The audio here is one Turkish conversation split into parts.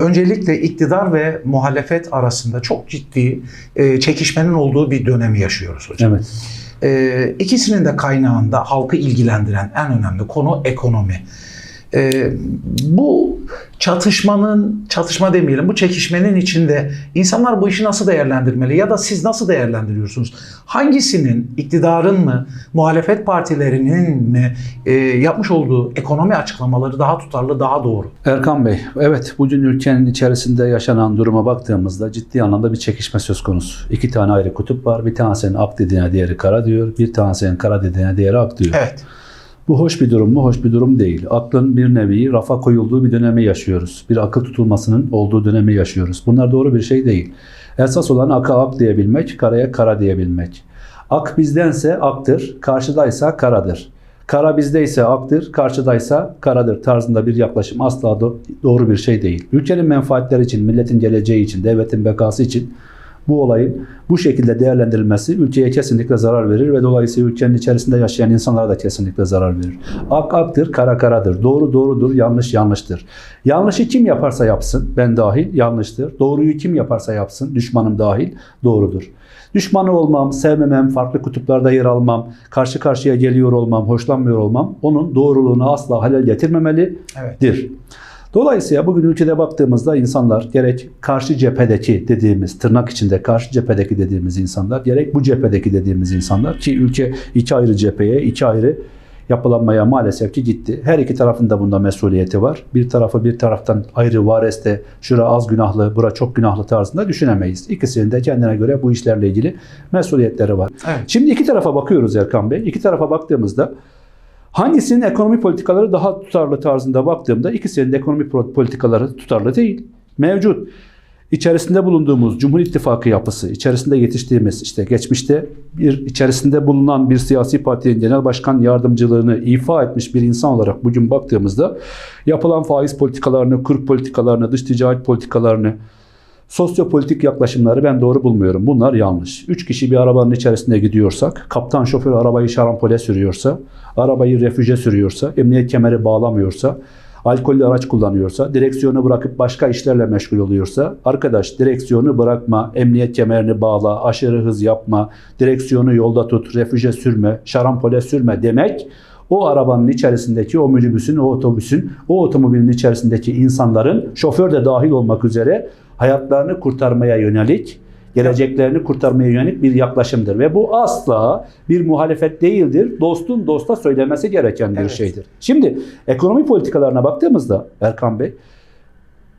Öncelikle iktidar ve muhalefet arasında çok ciddi e, çekişmenin olduğu bir dönemi yaşıyoruz hocam. Evet. E, ikisinin de kaynağında halkı ilgilendiren en önemli konu ekonomi. E, bu çatışmanın, çatışma demeyelim, bu çekişmenin içinde insanlar bu işi nasıl değerlendirmeli ya da siz nasıl değerlendiriyorsunuz? Hangisinin, iktidarın mı, muhalefet partilerinin mi e, yapmış olduğu ekonomi açıklamaları daha tutarlı, daha doğru? Erkan Bey, evet bugün ülkenin içerisinde yaşanan duruma baktığımızda ciddi anlamda bir çekişme söz konusu. İki tane ayrı kutup var. Bir tanesinin ak dediğine diğeri kara diyor. Bir tanesinin kara dediğine diğeri ak diyor. Evet. Bu hoş bir durum mu? Hoş bir durum değil. Aklın bir nevi rafa koyulduğu bir dönemi yaşıyoruz. Bir akıl tutulmasının olduğu dönemi yaşıyoruz. Bunlar doğru bir şey değil. Esas olan aka ak diyebilmek, karaya kara diyebilmek. Ak bizdense aktır, karşıdaysa karadır. Kara bizdeyse aktır, karşıdaysa karadır tarzında bir yaklaşım asla do- doğru bir şey değil. Ülkenin menfaatleri için, milletin geleceği için, devletin bekası için bu olayın bu şekilde değerlendirilmesi ülkeye kesinlikle zarar verir ve dolayısıyla ülkenin içerisinde yaşayan insanlara da kesinlikle zarar verir. Ak aktır, kara karadır. Doğru doğrudur, yanlış yanlıştır. Yanlışı kim yaparsa yapsın, ben dahil yanlıştır. Doğruyu kim yaparsa yapsın, düşmanım dahil doğrudur. Düşmanı olmam, sevmemem, farklı kutuplarda yer almam, karşı karşıya geliyor olmam, hoşlanmıyor olmam onun doğruluğunu asla halel getirmemelidir. Evet. Dolayısıyla bugün ülkede baktığımızda insanlar gerek karşı cephedeki dediğimiz tırnak içinde karşı cephedeki dediğimiz insanlar gerek bu cephedeki dediğimiz insanlar ki ülke iki ayrı cepheye iki ayrı yapılanmaya maalesef ki gitti. Her iki tarafın da bunda mesuliyeti var. Bir tarafı bir taraftan ayrı vareste şura az günahlı, bura çok günahlı tarzında düşünemeyiz. İkisinin de kendine göre bu işlerle ilgili mesuliyetleri var. Evet. Şimdi iki tarafa bakıyoruz Erkan Bey. İki tarafa baktığımızda hangisinin ekonomi politikaları daha tutarlı tarzında baktığımda ikisinin de ekonomi politikaları tutarlı değil. Mevcut. İçerisinde bulunduğumuz Cumhur İttifakı yapısı, içerisinde yetiştiğimiz işte geçmişte bir içerisinde bulunan bir siyasi partinin genel başkan yardımcılığını ifa etmiş bir insan olarak bugün baktığımızda yapılan faiz politikalarını, kur politikalarını, dış ticaret politikalarını, Sosyopolitik yaklaşımları ben doğru bulmuyorum. Bunlar yanlış. Üç kişi bir arabanın içerisinde gidiyorsak, kaptan şoför arabayı şarampole sürüyorsa, arabayı refüje sürüyorsa, emniyet kemeri bağlamıyorsa, alkollü araç kullanıyorsa, direksiyonu bırakıp başka işlerle meşgul oluyorsa, arkadaş direksiyonu bırakma, emniyet kemerini bağla, aşırı hız yapma, direksiyonu yolda tut, refüje sürme, şarampole sürme demek o arabanın içerisindeki o minibüsün, o otobüsün, o otomobilin içerisindeki insanların şoför de dahil olmak üzere hayatlarını kurtarmaya yönelik, geleceklerini kurtarmaya yönelik bir yaklaşımdır. Ve bu asla bir muhalefet değildir. Dostun dosta söylemesi gereken bir Evet. şeydir. Şimdi ekonomi politikalarına baktığımızda Erkan Bey,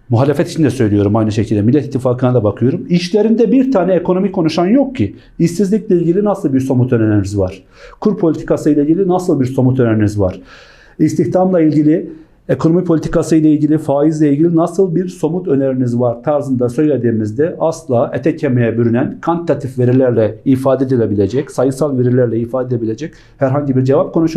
Muhalefet için de söylüyorum aynı şekilde. Millet İttifakı'na da bakıyorum. İşlerinde bir tane ekonomi konuşan yok ki. İşsizlikle ilgili nasıl bir somut öneriniz var? Kur politikası ile ilgili nasıl bir somut öneriniz var? İstihdamla ilgili, ekonomi politikası ile ilgili, faizle ilgili nasıl bir somut öneriniz var tarzında söylediğimizde asla ete kemiğe bürünen kantitatif verilerle ifade edilebilecek, sayısal verilerle ifade edilebilecek herhangi bir cevap konuşulmuyor.